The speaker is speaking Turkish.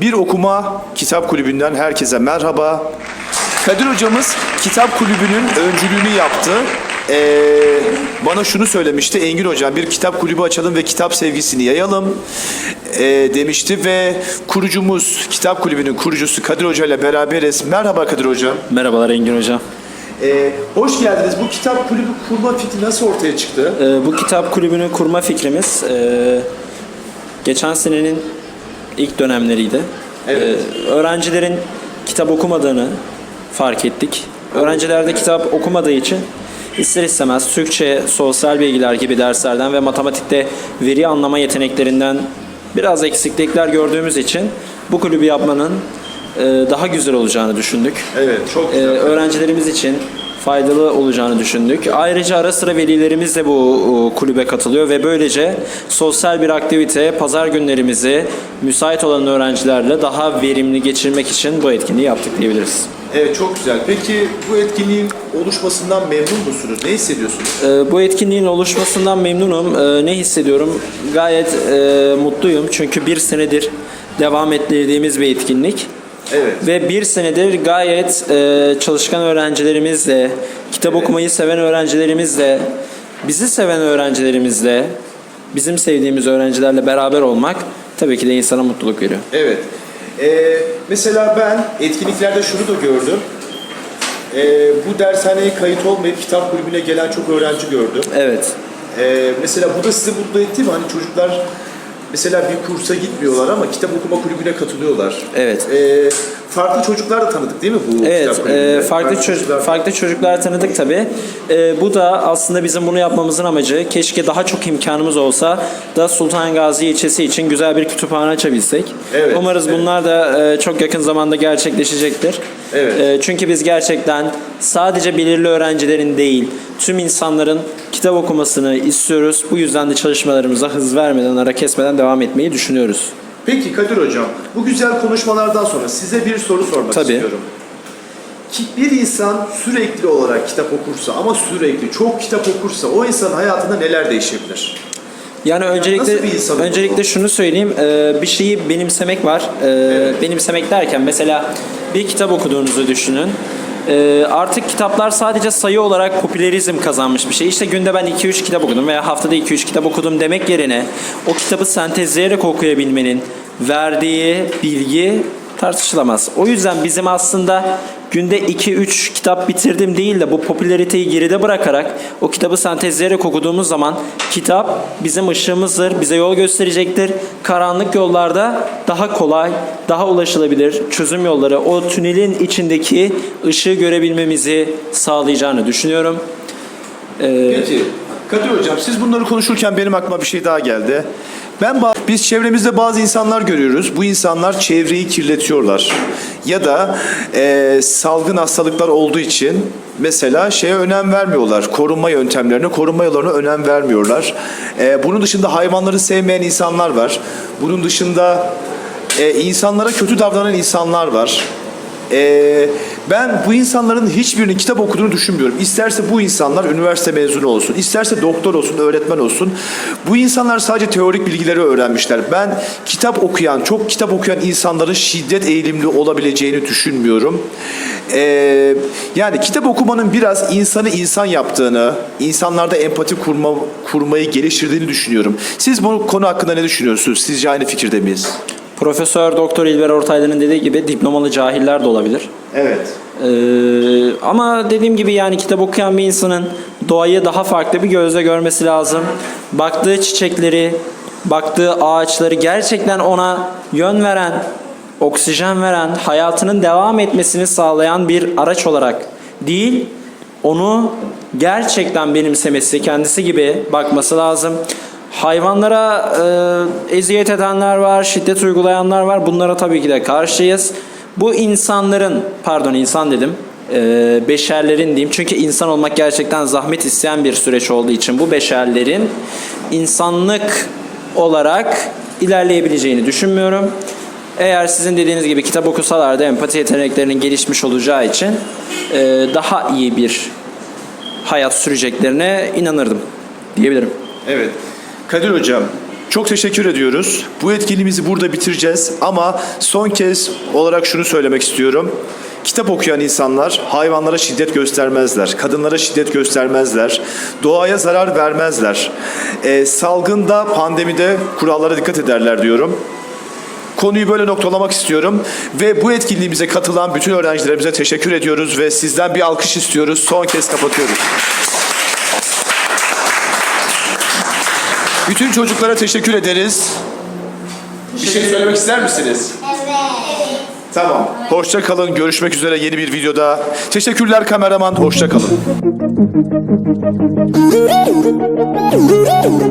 Bir Okuma Kitap Kulübü'nden herkese merhaba. Kadir hocamız kitap kulübünün öncülüğünü yaptı. Ee, bana şunu söylemişti. Engin hocam bir kitap kulübü açalım ve kitap sevgisini yayalım ee, demişti ve kurucumuz kitap kulübünün kurucusu Kadir Hoca ile beraberiz. Merhaba Kadir hocam. Merhabalar Engin Hocam. Ee, hoş geldiniz. Bu kitap kulübü kurma fikri nasıl ortaya çıktı? Ee, bu kitap kulübünü kurma fikrimiz e, geçen senenin ilk dönemleriydi. Evet. Ee, öğrencilerin kitap okumadığını fark ettik. Öğrenciler de kitap okumadığı için ister istemez Türkçe, sosyal bilgiler gibi derslerden ve matematikte veri anlama yeteneklerinden biraz eksiklikler gördüğümüz için bu kulübü yapmanın e, daha güzel olacağını düşündük. Evet, çok Ee, güzel. öğrencilerimiz için faydalı olacağını düşündük. Ayrıca ara sıra velilerimiz de bu o, kulübe katılıyor ve böylece sosyal bir aktivite, pazar günlerimizi müsait olan öğrencilerle daha verimli geçirmek için bu etkinliği yaptık diyebiliriz. Evet çok güzel. Peki bu etkinliğin oluşmasından memnun musunuz? Ne hissediyorsunuz? Ee, bu etkinliğin oluşmasından memnunum. Ee, ne hissediyorum? Gayet e, mutluyum çünkü bir senedir devam ettirdiğimiz bir etkinlik. Evet. Ve bir senedir gayet e, çalışkan öğrencilerimizle, kitap okumayı seven öğrencilerimizle, bizi seven öğrencilerimizle, bizim sevdiğimiz öğrencilerle beraber olmak tabii ki de insana mutluluk veriyor. Evet. Ee, mesela ben etkinliklerde şunu da gördüm. Ee, bu dershaneye kayıt olmayıp kitap kulübüne gelen çok öğrenci gördüm. Evet. Ee, mesela bu da sizi mutlu etti mi? Hani çocuklar mesela bir kursa gitmiyorlar ama kitap okuma kulübüne katılıyorlar. Evet. Ee, farklı çocuklar da tanıdık değil mi bu Evet, kitap kulübünde? e, farklı çocuk çocuklar- farklı çocuklar tanıdık tabii. E, bu da aslında bizim bunu yapmamızın amacı. Keşke daha çok imkanımız olsa da Sultan Gazi ilçesi için güzel bir kütüphane açabilsek. Evet, Umarız evet. bunlar da e, çok yakın zamanda gerçekleşecektir. Evet. E, çünkü biz gerçekten sadece belirli öğrencilerin değil, tüm insanların kitap okumasını istiyoruz. Bu yüzden de çalışmalarımıza hız vermeden, ara kesmeden devam etmeyi düşünüyoruz. Peki Kadir Hocam, bu güzel konuşmalardan sonra size bir soru sormak Tabii. istiyorum. Ki bir insan sürekli olarak kitap okursa ama sürekli çok kitap okursa o insanın hayatında neler değişebilir? Yani öncelikle olur öncelikle bu? şunu söyleyeyim. e, bir şeyi benimsemek var. E, Benimsemek derken mesela bir kitap okuduğunuzu düşünün. E, artık kitaplar sadece sayı olarak popülerizm kazanmış bir şey. İşte günde ben 2-3 kitap okudum veya haftada 2-3 kitap okudum demek yerine o kitabı sentezleyerek okuyabilmenin verdiği bilgi tartışılamaz. O yüzden bizim aslında günde 2-3 kitap bitirdim değil de bu popülariteyi geride bırakarak o kitabı sentezleyerek okuduğumuz zaman kitap bizim ışığımızdır, bize yol gösterecektir. Karanlık yollarda daha kolay, daha ulaşılabilir çözüm yolları o tünelin içindeki ışığı görebilmemizi sağlayacağını düşünüyorum. Ee, Peki Kadir Hocam siz bunları konuşurken benim aklıma bir şey daha geldi. Ben biz çevremizde bazı insanlar görüyoruz. Bu insanlar çevreyi kirletiyorlar. Ya da e, salgın hastalıklar olduğu için mesela şeye önem vermiyorlar. Korunma yöntemlerine, korunma yollarına önem vermiyorlar. E, bunun dışında hayvanları sevmeyen insanlar var. Bunun dışında e, insanlara kötü davranan insanlar var. Ee, ben bu insanların hiçbirinin kitap okuduğunu düşünmüyorum. İsterse bu insanlar üniversite mezunu olsun, isterse doktor olsun, öğretmen olsun. Bu insanlar sadece teorik bilgileri öğrenmişler. Ben kitap okuyan, çok kitap okuyan insanların şiddet eğilimli olabileceğini düşünmüyorum. Ee, yani kitap okumanın biraz insanı insan yaptığını, insanlarda empati kurma, kurmayı geliştirdiğini düşünüyorum. Siz bu konu hakkında ne düşünüyorsunuz? Sizce aynı fikirde miyiz? Profesör Doktor İlber Ortaylı'nın dediği gibi diplomalı cahiller de olabilir. Evet. Ee, ama dediğim gibi yani kitap okuyan bir insanın doğayı daha farklı bir gözle görmesi lazım. Baktığı çiçekleri, baktığı ağaçları gerçekten ona yön veren, oksijen veren, hayatının devam etmesini sağlayan bir araç olarak değil, onu gerçekten benimsemesi, kendisi gibi bakması lazım. Hayvanlara e, eziyet edenler var, şiddet uygulayanlar var. Bunlara tabii ki de karşıyız. Bu insanların, pardon insan dedim, e, beşerlerin diyeyim. Çünkü insan olmak gerçekten zahmet isteyen bir süreç olduğu için bu beşerlerin insanlık olarak ilerleyebileceğini düşünmüyorum. Eğer sizin dediğiniz gibi kitap okusalar da empati yeteneklerinin gelişmiş olacağı için e, daha iyi bir hayat süreceklerine inanırdım diyebilirim. Evet. Kadir Hocam, Çok teşekkür ediyoruz. Bu etkinliğimizi burada bitireceğiz ama son kez olarak şunu söylemek istiyorum. Kitap okuyan insanlar hayvanlara şiddet göstermezler, kadınlara şiddet göstermezler, doğaya zarar vermezler. Ee, salgında, pandemide kurallara dikkat ederler diyorum. Konuyu böyle noktalamak istiyorum ve bu etkinliğimize katılan bütün öğrencilerimize teşekkür ediyoruz ve sizden bir alkış istiyoruz. Son kez kapatıyoruz. Bütün çocuklara teşekkür ederiz. Bir şey söylemek ister misiniz? Evet. Tamam. Hoşça kalın. Görüşmek üzere yeni bir videoda. Teşekkürler kameraman. Hoşça kalın.